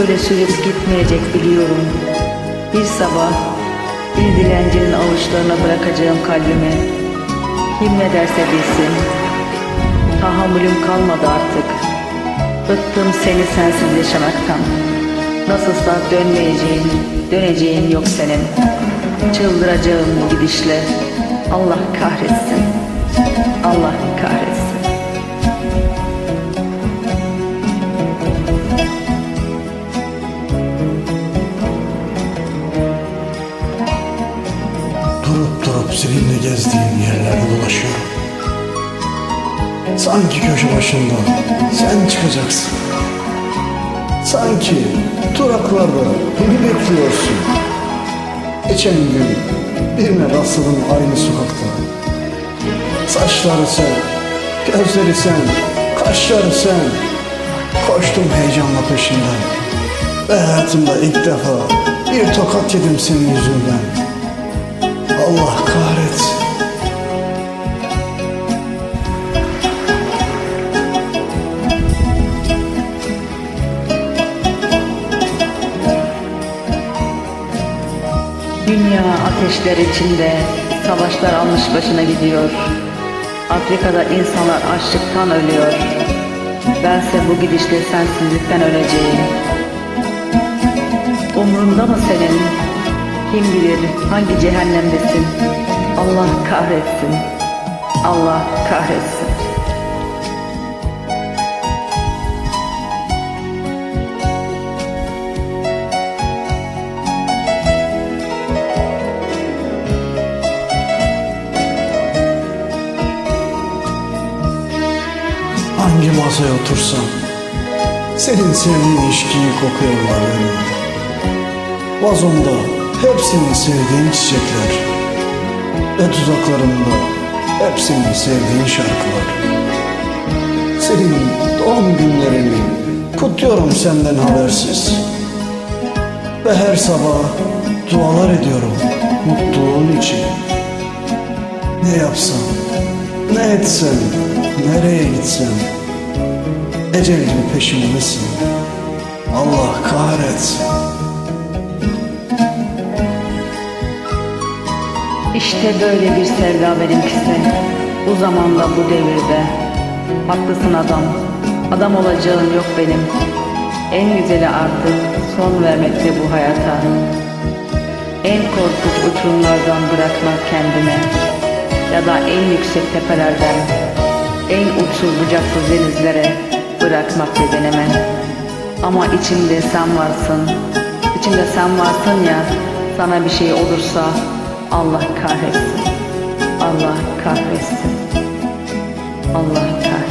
böyle sürüp gitmeyecek biliyorum. Bir sabah bir dilencinin avuçlarına bırakacağım kalbimi. Kim ne derse bilsin. Tahammülüm kalmadı artık. Bıktım seni sensiz yaşamaktan. Nasılsa dönmeyeceğin, döneceğin yok senin. Çıldıracağım bu gidişle. Allah kahretsin. Allah kahretsin. Seninle gezdiğim yerlerde dolaşıyorum. Sanki köşe başında sen çıkacaksın. Sanki duraklarda beni bekliyorsun. Geçen gün birine rastladım aynı sokakta. Saçları sen, gözleri sen, kaşları sen. Koştum heyecanla peşinden. Ve hayatımda ilk defa bir tokat yedim senin yüzünden. Allah kahretsin. Dünya ateşler içinde savaşlar almış başına gidiyor. Afrika'da insanlar açlıktan ölüyor. Bense bu gidişle sensizlikten öleceğim. Umrunda mı senin? Kim bilir hangi cehennemdesin? Allah kahretsin. Allah kahretsin. Hangi masaya otursam senin sevdiğin içkiyi kokuyorlar önümde. Vazomda hep senin sevdiğin çiçekler ve tuzaklarımda hep senin sevdiğin şarkılar. Senin doğum günlerini kutluyorum senden habersiz. Ve her sabah dualar ediyorum mutluluğun için. Ne yapsam, ne etsem, nereye gitsem Ecel gibi peşimdesin Allah kahretsin İşte böyle bir sevda benimkisi. Bu zamanda bu devirde. Haklısın adam. Adam olacağın yok benim. En güzeli artık son vermekte bu hayata. En korkunç uçurumlardan bırakmak kendime. Ya da en yüksek tepelerden, en uçsuz bucaksız denizlere bırakmak bedenime. Ama içimde sen varsın. İçimde sen varsın ya, sana bir şey olursa Allah kahretsin. Allah kahretsin. Allah kahretsin.